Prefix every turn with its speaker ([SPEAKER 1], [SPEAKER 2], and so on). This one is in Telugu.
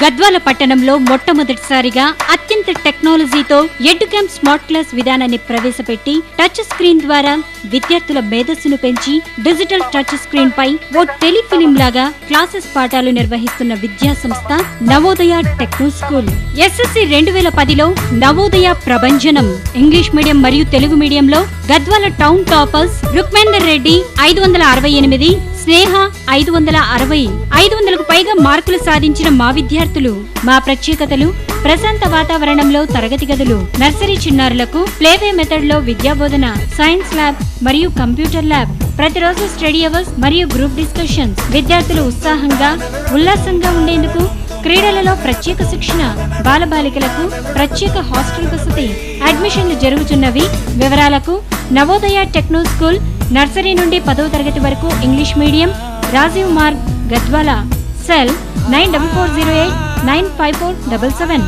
[SPEAKER 1] గద్వాల పట్టణంలో మొట్టమొదటిసారిగా అత్యంత టెక్నాలజీతో ఎడ్యుకామ్ స్మార్ట్ క్లాస్ విధానాన్ని ప్రవేశపెట్టి టచ్ స్క్రీన్ ద్వారా విద్యార్థుల మేధస్సును పెంచి డిజిటల్ టచ్ స్క్రీన్ పై ఓ టెలిఫిలిం లాగా క్లాసెస్ పాఠాలు నిర్వహిస్తున్న విద్యా సంస్థ నవోదయ టెక్నో స్కూల్. ఎస్ఎస్సి రెండు వేల పదిలో నవోదయ ప్రభంజనం. ఇంగ్లీష్ మీడియం మరియు తెలుగు మీడియంలో గద్వాల టౌన్ టాపర్స్ రుక్మేందర్ రెడ్డి ఐదు వందల అరవై ఎనిమిది స్నేహ ఐదు వందల అరవై ఐదు వందలకు పైగా మార్కులు సాధించిన మా విద్యార్థులు. మా ప్రత్యేకతలు ప్రశాంత వాతావరణంలో తరగతి గదులు నర్సరీ చిన్నారులకు ప్లేవే మెథడ్లో విద్యాబోధన సైన్స్ ల్యాబ్ మరియు కంప్యూటర్ ల్యాబ్. ప్రతిరోజు స్టడీ అవర్స్ మరియు గ్రూప్ డిస్కషన్స్. విద్యార్థులు ఉత్సాహంగా ఉల్లాసంగా ఉండేందుకు క్రీడలలో ప్రత్యేక శిక్షణ బాలబాలికలకు ప్రత్యేక హాస్టల్ వసతి అడ్మిషన్లు జరుగుతున్నవి. వివరాలకు నవోదయ టెక్నో స్కూల్ నర్సరీ నుండి పదవ తరగతి వరకు English medium Rajiv Marg Gadwal cell nine double four zero eight nine five four double seven.